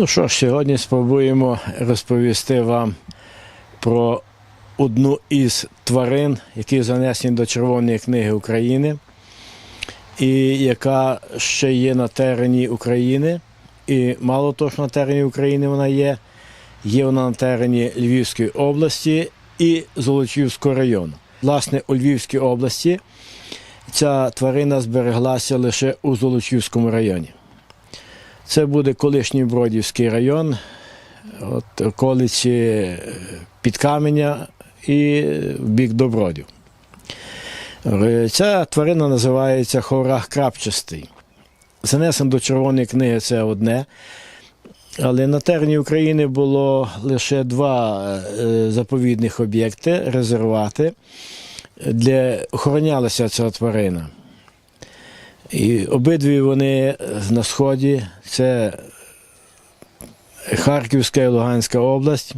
Ну що ж, сьогодні спробуємо розповісти вам про одну із тварин, які занесені до Червоної книги України, і яка ще є на терені України. І мало того, що на терені України вона є, є вона на терені Львівської області і Золочівського району. Власне, у Львівській області ця тварина збереглася лише у Золочівському районі. Це буде колишній Бродівський район, от околиці е, Підкаменя і в бік Добродів. Е, Ця тварина називається хорах крапчастий. Занесен до Червоної книги це одне. Але на терені України було лише два е, заповідних об'єкти, резервати, де охоронялася ця тварина. І обидві вони на сході це Харківська і Луганська область.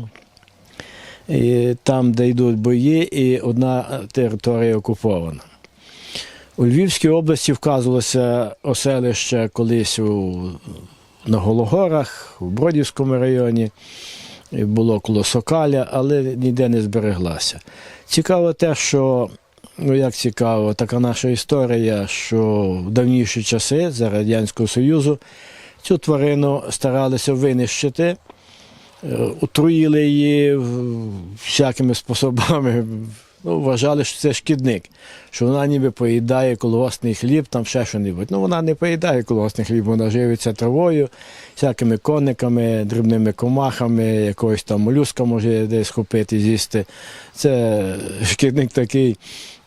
І там, де йдуть бої, і одна територія окупована. У Львівській області вказувалося оселище колись у, на Гологорах, у Бродівському районі, було коло Сокаля, але ніде не збереглася. Цікаво те, що Ну, як цікаво, така наша історія, що в давніші часи за Радянського Союзу цю тварину старалися винищити, е, отруїли її всякими способами. Ну, Вважали, що це шкідник, що вона ніби поїдає колгоспний хліб, там ще що-небудь. Ну, вона не поїдає колгоспний хліб, вона живиться травою, всякими конниками, дрібними комахами, якогось там молюска може десь схопити, з'їсти. Це шкідник такий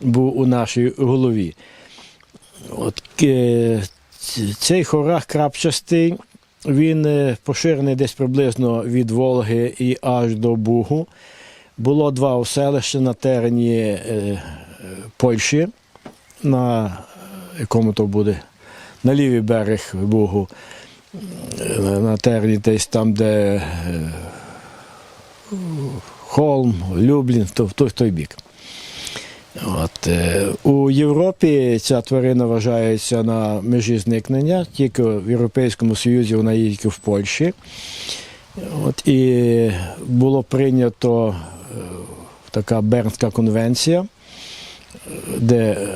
був у нашій голові. От, е, Цей хорах крапчастий, він е, поширений десь приблизно від Волги і аж до Бугу. Було два оселища на терені е, Польщі, на якому то буде, на лівий берег Бугу, на терені десь там, де Холм, Люблін, в той, в той бік. От, е, у Європі ця тварина вважається на межі зникнення, тільки в Європейському Союзі вона є тільки в Польщі. От, і було прийнято е, така Бернська конвенція, де, е,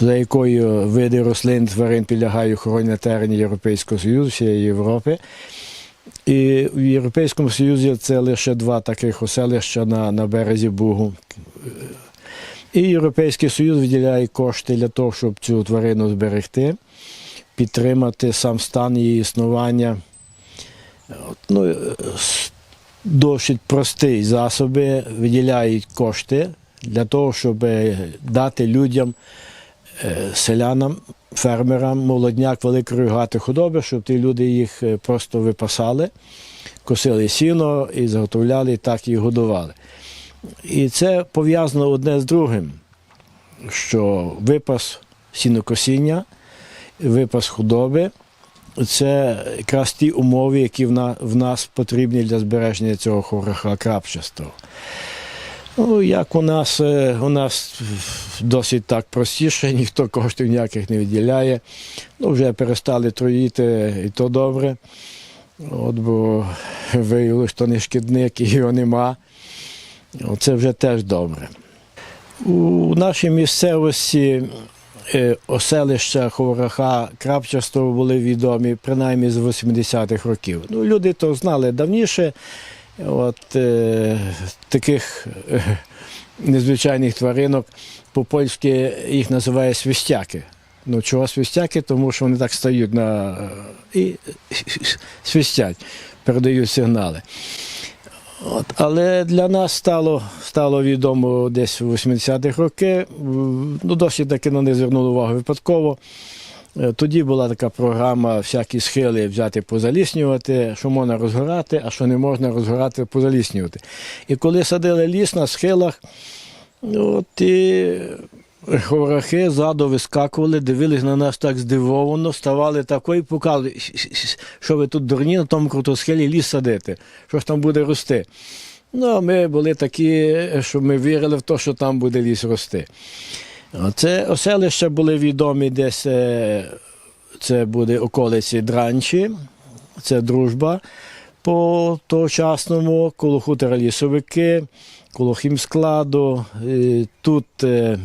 за якою види рослин тварин підлягають охороні на терені Європейського Союзу, всієї Європи. І в Європейському Союзі це лише два таких оселища на, на березі Бугу. І Європейський Союз виділяє кошти для того, щоб цю тварину зберегти, підтримати сам стан її існування. Ну, е, досить прості засоби виділяють кошти для того, щоб е, дати людям, е, селянам, фермерам молодняк великої рогатої худоби, щоб ті люди їх просто випасали, косили сіно і заготовляли, і так їх годували. І це пов'язано одне з другим, що випас сінокосіння, випас худоби це якраз ті умови, які в на- в нас потрібні для збереження цього хораха крапчастого. Ну, як у нас, е, у нас досить так простіше, ніхто коштів ніяких не виділяє. Ну, вже перестали троїти, і то добре. От, бо виявили, що не шкідник і його нема. Це вже теж добре. У нашій місцевості е, оселища Ховраха Крапчастого були відомі принаймні з 80-х років. Ну, люди то знали давніше. От е, таких е, незвичайних тваринок по-польськи їх називають свистяки. Ну, чого свистяки? Тому що вони так стають на е, і свистять, передають сигнали. От, але для нас стало, стало відомо десь у 80-х роки. Ну, досить таки на не звернули увагу випадково. Е, Тоді була така програма всякі схили взяти позаліснювати, що можна розгорати, а що не можна розгорати, позаліснювати. І коли садили ліс на схилах, от і хворахи ззаду вискакували, дивились на нас так здивовано, ставали такою і показували, що ви тут дурні на тому крутосхилі ліс садити, що ж там буде рости. Ну, ми були такі, що ми вірили в те, що там буде ліс рости. Це оселища були відомі десь, е, це буде околиці Дранчі, це дружба по тогочасному, коло хутора лісовики, коло хімскладу. Е, Тут е,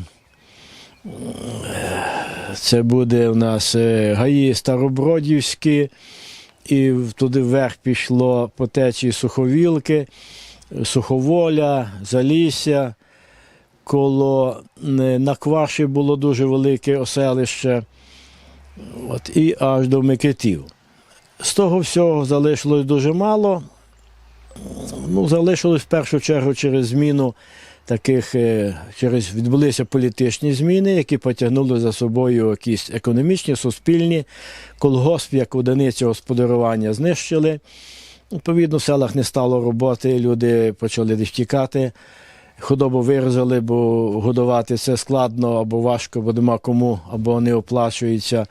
це буде у нас е, гаї Старобродівські, і туди вверх пішло по течії Суховілки, Суховоля, Залісся. Коло е, Накваші було дуже велике оселище. От, і аж до Микитів. З того всього залишилось дуже мало. Ну, залишилось в першу чергу через зміну таких, е, через відбулися політичні зміни, які потягнули за собою якісь економічні, суспільні. Колгосп як одиницю господарювання знищили. Відповідно, в селах не стало роботи, люди почали втікати. Худобу вирізали, бо годувати це складно або важко, бо нема кому, або не оплачується.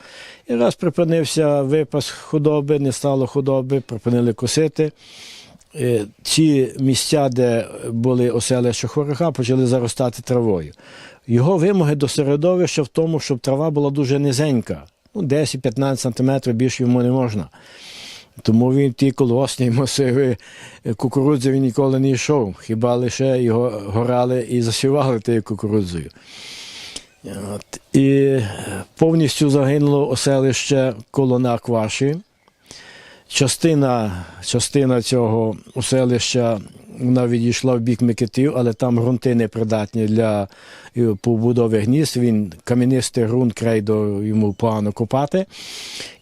І раз припинився випас худоби, не стало худоби, припинили косити. Е, Ці місця, де були оселища хвороха, почали заростати травою. Його вимоги до середовища в тому, щоб трава була дуже низенька. Ну, 10-15 сантиметрів більше йому не можна. Тому він ті колосні масиви кукурудзи він ніколи не йшов. Хіба лише його горали і засівали тією кукурудзою. От. І повністю загинуло оселище коло Накваші. Частина, частина цього оселища вона відійшла в бік Микитів, але там ґрунти непридатні для е, побудови гнізд. Він кам'янистий ґрунт крейдо йому погано копати.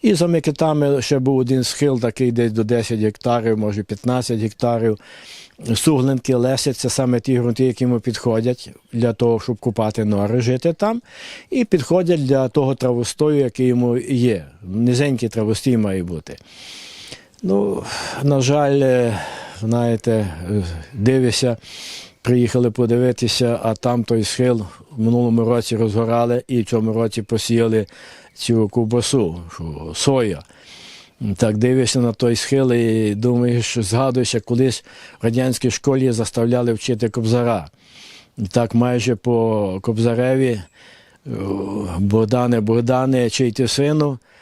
І за Микитами ще був один схил, такий десь до 10 гектарів, може 15 гектарів. Суглинки, лесять це саме ті ґрунти, які йому підходять для того, щоб купати нори, жити там, і підходять для того травостою, який йому є. Низенький травостій має бути. Ну, на жаль, е, знаєте, е, дивишся, приїхали подивитися, а там той схил в минулому році розгорали і в цьому році посіяли цю ковбасу, соя. Так дивишся на той схил і думаєш, згадуєш, як колись в радянській школі заставляли вчити кобзара. І так майже по Кобзареві, Богдане, Богдане, чий ти сину, е,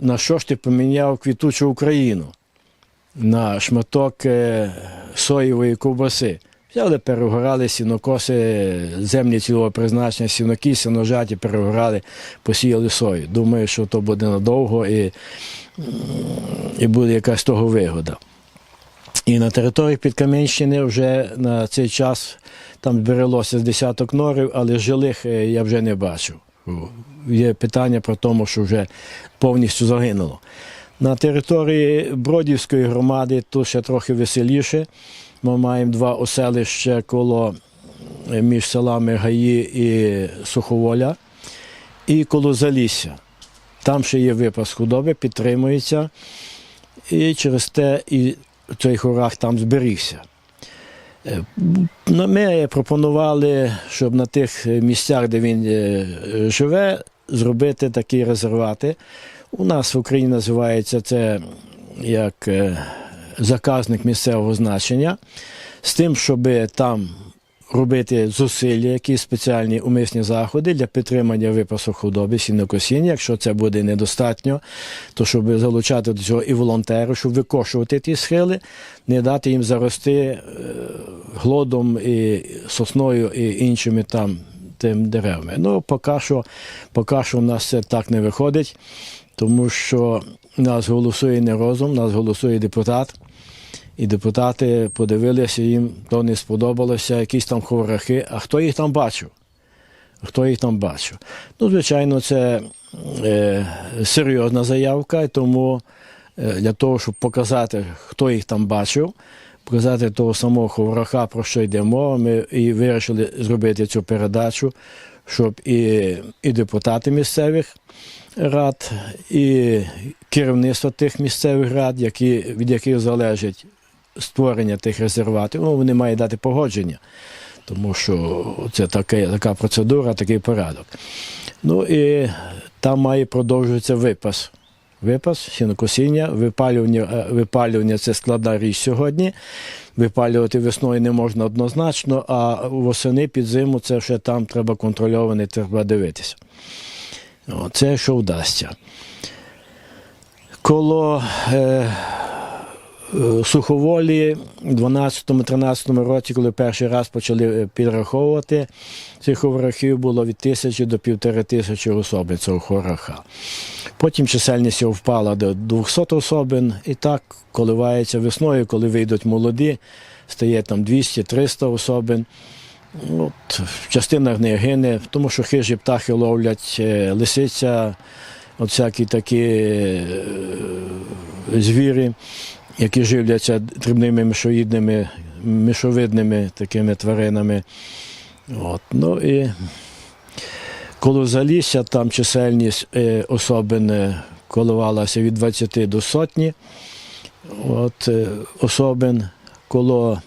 на що ж ти поміняв квітучу Україну? На шматок е, соєвої ковбаси. Взяли, перегорали сінокоси, землі цілого призначення, сіноки, сіножаті, перегорали, посіяли сою. Думаю, що то буде надовго і, і буде якась того вигода. І на території Підкам'янщини вже на цей час там зберелося з десяток норів, але жилих е, я вже не бачив. Є питання про тому, що вже повністю загинуло. На території Бродівської громади тут ще трохи веселіше. Ми маємо два оселища коло е, між селами Гаї і Суховоля і коло Залісся. Там ще є випас худоби, підтримується. І через те і цей хорах там зберігся. Е, Ми пропонували, щоб на тих місцях, де він е, живе, зробити такі резервати. У нас в Україні називається це як е, заказник місцевого значення, з тим, щоб там робити зусилля, якісь спеціальні умисні заходи для підтримання випасу худоби, сінокосіння. Якщо це буде недостатньо, то щоб залучати до цього і волонтерів, щоб викошувати ті схили, не дати їм зарости е, глодом і сосною і іншими там тим деревами. Ну, поки що, поки що в нас це так не виходить, тому що нас голосує не розум, нас голосує депутат. І депутати подивилися, їм то не сподобалося, якісь там хворахи. А хто їх там бачив? Хто їх там бачив? Ну, звичайно, це е, серйозна заявка, тому е, для того, щоб показати, хто їх там бачив, показати того самого хвораха, про що йде мова, ми і вирішили зробити цю передачу, щоб і, і депутати місцевих рад, і керівництво тих місцевих рад, які, від яких залежить створення тих резерватів, ну, вони мають дати погодження, тому що це таке, така процедура, такий порядок. Ну і там має продовжуватися випас. Випас, сінокосіння, випалювання, е, випалювання це складна річ сьогодні. Випалювати весною не можна однозначно, а восени під зиму це ще там треба контрольовано, треба дивитися. Це що вдасться. коло е, суховолі в 12-13 році, коли перший раз почали е, підраховувати, цих ховрахів було від тисячі до півтори тисячі особин цього ховраха. Потім чисельність його впала до 200 особин, і так коливається весною, коли вийдуть молоді, стає там 200-300 особин. От, частина не гине, тому що хижі птахи ловлять е, лисиця, от всякі такі е, звірі, які живляться дрібними мишоїдними, мишовидними такими тваринами. От, ну і коло залісся там чисельність е, особин е, коливалася від 20 до сотні. От, е, особин коло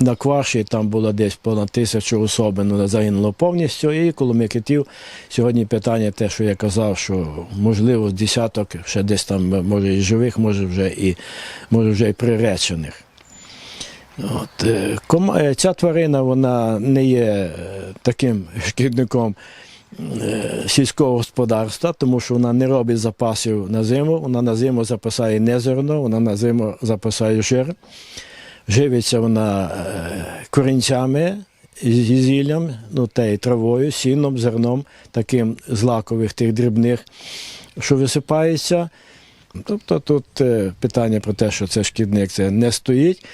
на кваші там було десь понад тисячу особин ну, загинуло повністю. І коло Микитів сьогодні питання те, що я казав, що можливо десяток ще десь там може і живих, може вже і може вже і приречених. От, е, е, ця тварина вона не є е, таким шкідником сільського господарства, тому що вона не робить запасів на зиму, вона на зиму запасає не зерно, вона на зиму запасає жир. Живиться вона е, корінцями, зі зіллям, ну, та й травою, сіном, зерном, таким злакових тих дрібних, що висипається. Тобто тут е, питання про те, що це шкідник, це не стоїть.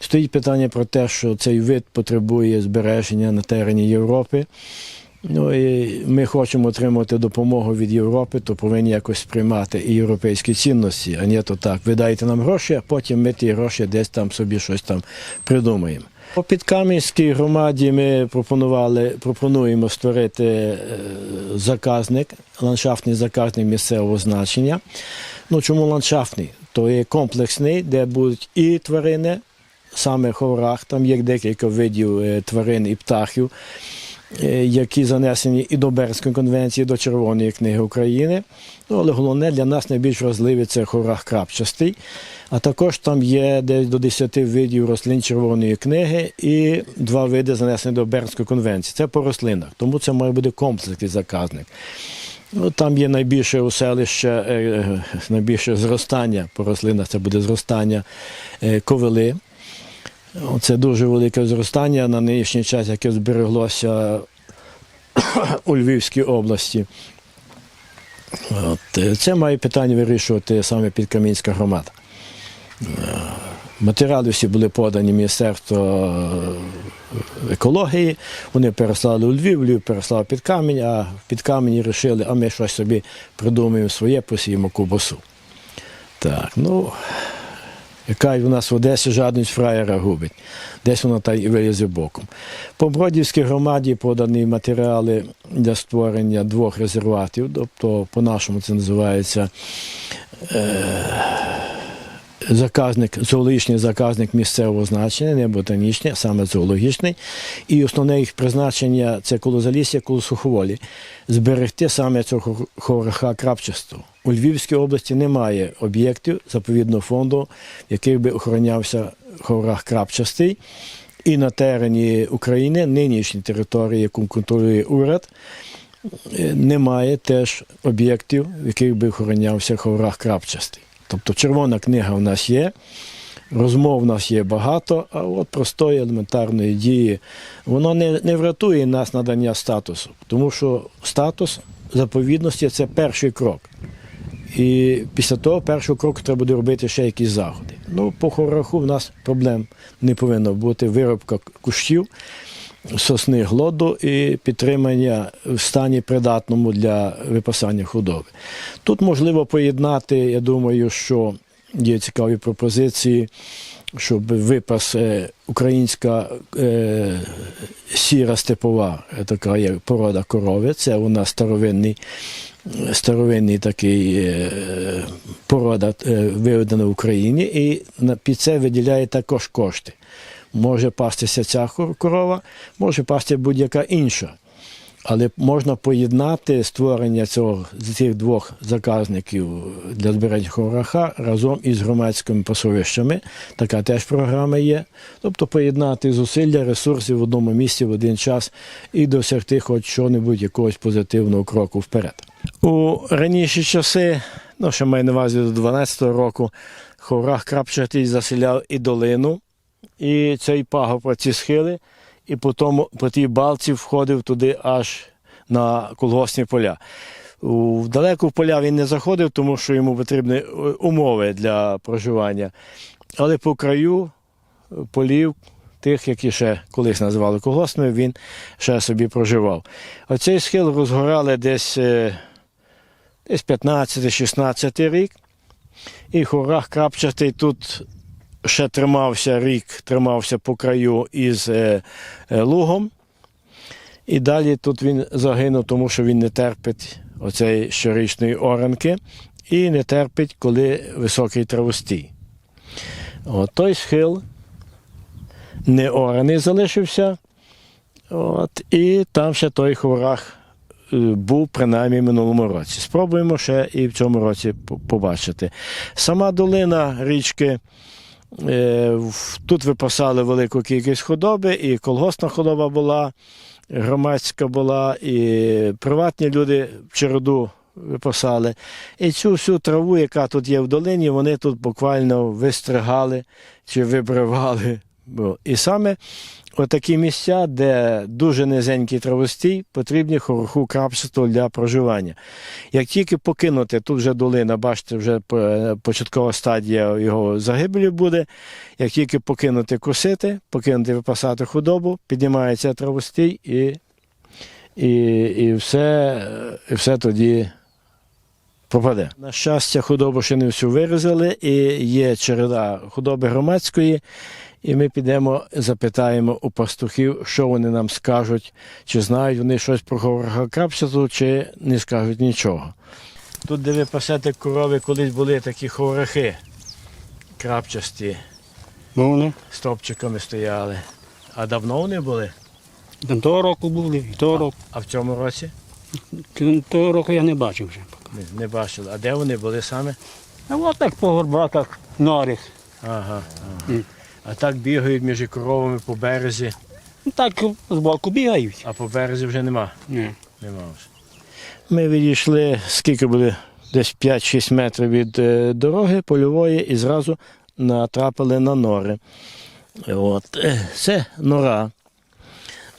Стоїть питання про те, що цей вид потребує збереження на терені Європи. Ну і ми хочемо отримати допомогу від Європи, то повинні якось сприймати і європейські цінності, а не то так. Ви дайте нам гроші, а потім ми ті гроші десь там собі щось там придумаємо. По Підкам'янській громаді ми пропонували, пропонуємо створити е, заказник, ландшафтний заказник місцевого значення. Ну чому ландшафтний? То є комплексний, де будуть і тварини, саме ховрах, там є декілька видів е, тварин і птахів, які занесені і до Бернської конвенції, і до Червоної книги України. Ну, але головне для нас найбільш важливий це ховрах крапчастий. А також там є десь до 10 видів рослин Червоної книги і два види занесені до Бернської конвенції. Це по рослинах, тому це має бути комплексний заказник. Ну, там є найбільше уселище, е, е, найбільше зростання по рослинах, це буде зростання е, ковили. Це дуже велике зростання на нинішній час, яке збереглося у Львівській області. От, е, це має питання вирішувати саме підкам'янська громада. Е, Матеріали всі були подані Міністерство е, екології, вони переслали у Львів, Львів переслав під камінь, а під камені вирішили, а ми щось собі придумаємо своє, посіємо кубасу. Так, ну, яка у нас в Одесі жадність фраєра губить. Десь вона та й вилізе боком. По Бродівській громаді подані матеріали для створення двох резерватів, тобто по-нашому це називається заказник, зоологічний заказник місцевого значення, не ботанічний, а саме зоологічний. І основне їх призначення це коло залісся, коло суховолі. Зберегти саме цього хораха крапчастого. У Львівській області немає об'єктів заповідного фонду, в яких би охоронявся хорах крапчастий. І на терені України, нинішній території, яку контролює уряд, немає теж об'єктів, в яких би охоронявся ховрах крапчастий. Тобто червона книга в нас є, розмов в нас є багато, а от простої елементарної дії воно не, не врятує нас надання статусу, тому що статус заповідності це перший крок. І після того першого кроку треба буде робити ще якісь заходи. Ну, по хораху в нас проблем не повинно бути. Виробка кущів, сосни глоду і підтримання в стані придатному для випасання худоби. Тут можливо поєднати, я думаю, що є цікаві пропозиції, щоб випас е, українська е, сіра степова, е, така є порода корови, це нас старовинний старовинний такий е, порода виведена в Україні, і під це виділяє також кошти. Може пастися ця корова, може пасти будь-яка інша. Але можна поєднати створення цього цих двох заказників для збирання хораха разом із громадськими пасовищами. Така теж програма є. Тобто поєднати зусилля, ресурси в одному місці в один час і досягти хоч що-небудь якогось позитивного кроку вперед. У раніші часи ну, що маю на увазі до 12-го року, Ховрах Крапчатий заселяв і долину, і цей пагорб, ці схили, і по, тому, по тій балці входив туди аж на колгосні поля. У далеко в поля він не заходив, тому що йому потрібні е, умови для проживання. Але по краю е, полів, тих, які ще колись називали колгоспними, він ще собі проживав. Оцей схил розгорали десь, е, десь 15-16 рік. І хорах крапчатий тут ще тримався рік, тримався по краю із е, е, лугом. І далі тут він загинув, тому що він не терпить оцеї щорічної оранки і не терпить, коли високий травостій. От, той схил не ораний залишився. От, і там ще той хорах е, був принаймні в минулому році. Спробуємо ще і в цьому році побачити. Сама долина річки. Е, Тут випасали велику кількість худоби, і колгоспна худоба була, громадська була, і приватні люди в череду випасали. І цю всю траву, яка тут є в долині, вони тут буквально вистригали чи вибривали. І саме отакі місця, де дуже низенький травостій, потрібні хороху крапчатого для проживання. Як тільки покинути, тут вже долина, бачите, вже початкова стадія його загибелі буде. Як тільки покинути косити, покинути випасати худобу, піднімається травостій і, і, і, все, і все тоді пропаде. На щастя, худобу ще не всю вирізали, і є череда худоби громадської. І ми підемо, запитаємо у пастухів, що вони нам скажуть, чи знають вони щось про Ховраха Крапчату, чи не скажуть нічого. Тут, де ви пасете корови, колись були такі ховрахи крапчасті, Ну, вони стовпчиками стояли. А давно вони були? там того року були, і того року. А в цьому році? Того року я не бачив вже. Не, не бачили. А де вони були саме? А от так по горбатах, норих. Ага. ага. А так бігають між коровами по березі, Ну, Так з боку бігають. а по березі вже нема. Ні. Нема вже. Ми відійшли, скільки буде, десь 5-6 метрів від е, дороги польової і зразу натрапили на нори. От. е, Це нора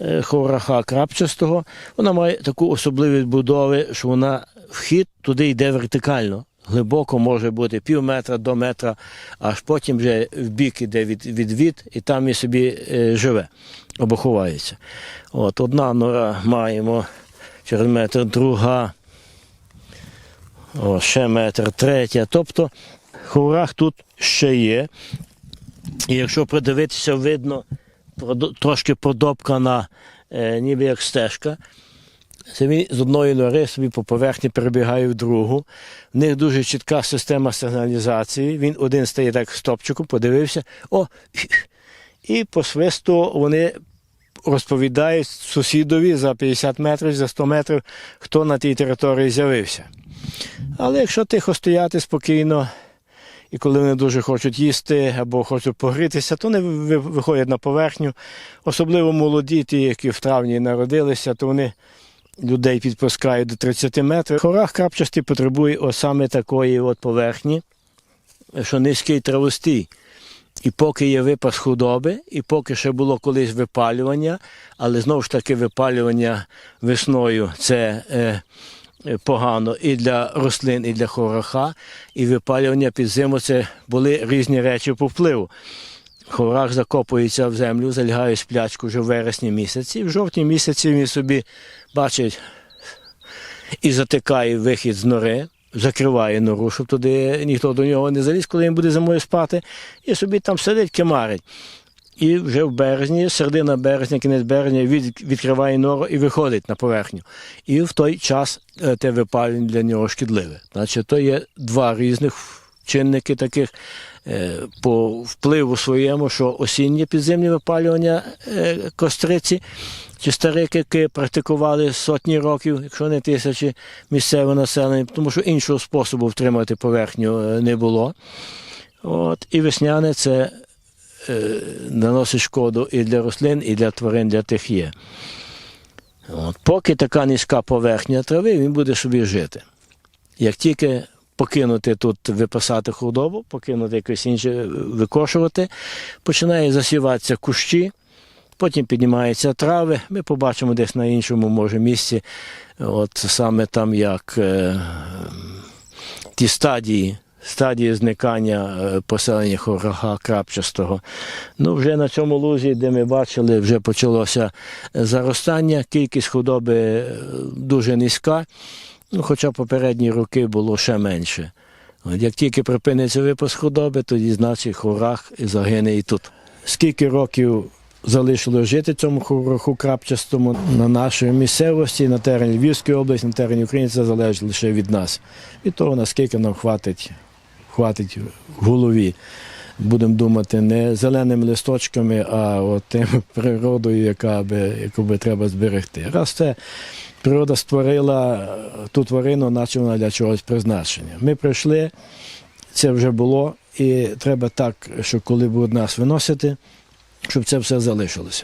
е, ховраха крапчастого. Вона має таку особливість будови, що вона вхід туди йде вертикально. Глибоко може бути пів метра до метра, аж потім вже в бік іде від, відвід, і там і собі е, живе або ховається. От, одна нора маємо через метр, друга, о, ще метр, третя. Тобто ховрах тут ще є. І якщо придивитися, видно трошки продобкана, е, ніби як стежка. Це з одної нори собі по поверхні перебігає в другу. В них дуже чітка система сигналізації. Він один стає так стопчиком, подивився. О! І по свисту вони розповідають сусідові за 50 метрів, за 100 метрів, хто на тій території з'явився. Але якщо тихо стояти спокійно, і коли вони дуже хочуть їсти або хочуть погрітися, то вони виходять на поверхню. Особливо молоді, ті, які в травні народилися, то вони людей підпускають до 30 метрів. Хорах крапчастий потребує саме такої от поверхні, що низький травостій. І поки є випас худоби, і поки ще було колись випалювання, але знову ж таки випалювання весною це е, е, погано і для рослин, і для хораха, і випалювання під зиму це були різні речі по впливу. Хорах закопується в землю, залягає сплячку вже в вересні місяці. В жовтні місяці він собі бачить і затикає вихід з нори, закриває нору, щоб туди ніхто до нього не заліз, коли він буде зимою спати, і собі там сидить, кемарить. І вже в березні, середина березня, кінець березня від, відкриває нору і виходить на поверхню. І в той час е, те випалення для нього шкідливе. Значить, то є два різних чинники таких е, по впливу своєму, що осіннє підземне випалювання е, костриці чи старики, які практикували сотні років, якщо не тисячі місцеве населення, тому що іншого способу втримати поверхню е, не було. От, і весняне це е, наносить шкоду і для рослин, і для тварин, для тих є. От, поки така низька поверхня трави, він буде собі жити. Як тільки покинути тут випасати худобу, покинути якось інше викошувати, починає засіватися кущі. Потім піднімаються трави. Ми побачимо десь на іншому, може, місці, от саме там як е, ті стадії, стадії зникання е, поселення хорога крапчастого. Ну, вже на цьому лузі, де ми бачили, вже почалося заростання. Кількість худоби е, дуже низька, ну, хоча попередні роки було ще менше. От як тільки припиниться випуск худоби, тоді значить хорах загине і тут. Скільки років залишилось жити цьому хороху крапчастому на нашій місцевості, на терені Львівської області, на терені України, це залежить лише від нас. Від того, наскільки нам хватить, хватить в голові. Будемо думати не зеленими листочками, а от тим природою, яка би, яку би треба зберегти. Раз це природа створила е, ту тварину, наче вона для чогось призначення. Ми прийшли, це вже було, і треба так, що коли будуть нас виносити, щоб це все залишилося.